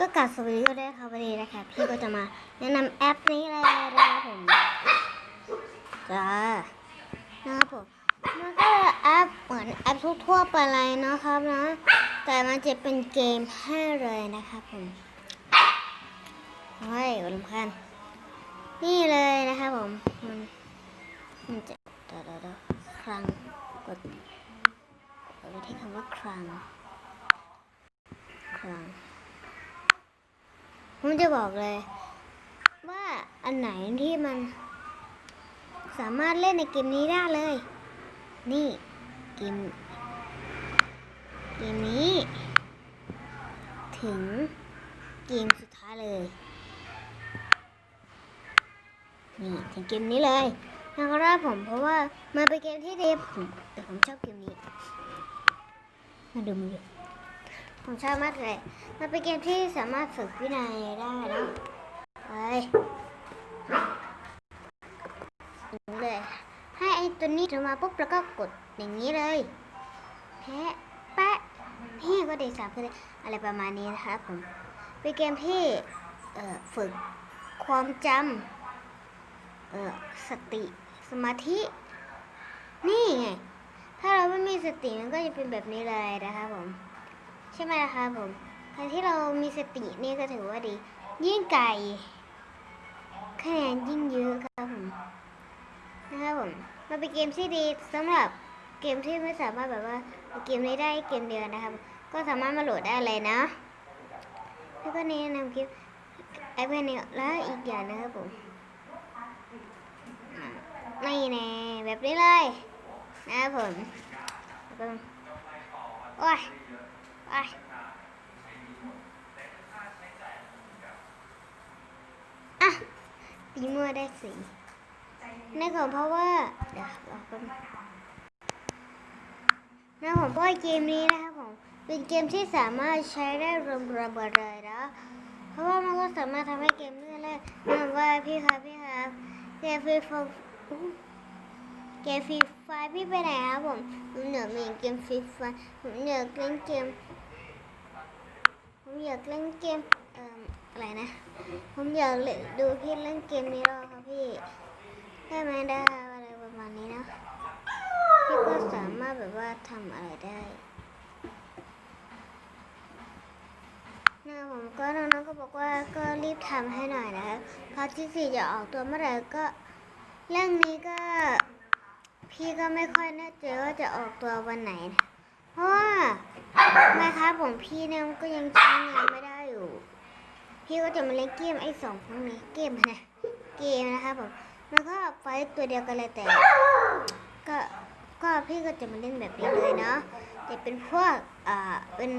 ก็กลับสวัสดีก็ได้ครับวันนี้นะคะ พี่ก็จะมาแนะนำแอปนี้เลยนะครับผมจ้านะครับผมมันก็แอปเหมือนแอปทั่วๆไปเลยนะครับนะ แต่มันจะเป็นเกมให้เลยนะครับผมเฮ้ยลำคันนี่เลยนะครับผมมันมันจะเดี๋ยวเดี๋ยวครั้งกดกดไปที่คำว่าครั้งครั้ง ผมจะบอกเลย ว่าอันไหนที่มัน สามารถเล่นในเกมนี้ได้เลย นี่เกมเกมนี้ ถึงเกมสุดท้ายเลย นี่ถึงเกมนี้เลยนะครับผมเพราะว่ามันเป็นเกมที่ดีผมแต่ผมชอบเกมนี้ มาดูมือ ผมชอบมากเลย มันเป็นเกมที่สามารถฝึกวินัยได้นะไปอย่างนี้เลย ให้ไอ้ตัวนี้ถึงมาปุ๊บแล้วก็กดอย่างนี้เลย แพะแปะพี่ก็ได้สามเลยอะไรประมาณนี้นะครับผม เป็นเกมที่เอ่อฝึกความจำเอ่อสติสมาธิ นี่ไง ถ้าเราไม่มีสติมันก็จะเป็นแบบนี้เลยนะครับผม ใช่ไหมล่ะครับผมการที่เรามีสตินี่ก็ถือว่าดี ยิ่งไก่คะแนนยิ่งเยอะครับผมนะครับผมมันเป็นเกมที่ดีสำหรับเกมที่ไม่สามารถแบบว่าเกมนี้ได้เกมเดียวนะครับ ก็สามารถมาโหลดได้เลยนะแล้วก็แนี่นำเกมไอแพนเนี่ยแล้วอีกอย่างนะครับผมนี่แน่แบบนี้เลยนะครับผมโอ้ย อะตีมัวได้สีในของเพราะว่าเดี๋ยวรอแป๊บนึงนะผมเพราะว่าเกมนี้นะครับผมเป็นเกมที่สามารถใช้ได้รวมระเบิดเลยนะเพราะว่ามันก็สามารถทำให้เกมเลื่อนได้นื่องว่าพี่ครับพี่ครับเกมฟรีไฟเกมฟรีไฟพี่ไปไหนครับผมผมอยากเล่นเกมฟรีไฟผมอยากเล่นเกม ผมอยากเล่นเกมเอ่ออะไรนะ ผมอยากดูพี่เล่นเกมนี้แล้วครับพี่ได้ไหมได้อะไรประมาณนี้นะพี่ก็สามารถแบบว่าทำอะไรได้นะผมก็น้องๆก็บอกว่าก็รีบทำให้หน่อยนะครับเพราะที่สี่จะออกตัวเมื่อไหร่ก็เรื่องนี้ก็ พี่ก็ไม่ค่อยแน่ใจว่าจะออกตัววันไหน เพราะว่า แม่ค้าของพี่เนี่ยมันก็ยังใช้งานไม่ได้อยู่ พี่ก็จะมาเล่นเกมไอ้สองพวกนี้เกมนะเกมนะครับผมมันก็ไฟตัวเดียวกันเลยแต่ ก็ก็พี่ก็จะมาเล่นแบบนี้เลยเนาะจะเป็นพวกอ่าเป็น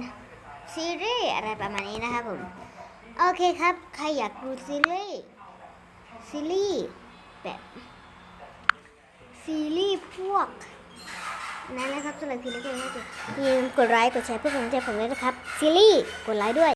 ซีรีส์อะไรประมาณนี้นะครับผมโอเคครับ ใครอยากดูซีรีส์ซีรีส์แบบซีรีส์พวก นั่นแหละครับสำหรับคลิปนี้ก็อย่าลืมกดไลค์กดแชร์เพื่อเป็นกำลังใจผมด้วยนะครับซีรีส์กดไลค์ด้วย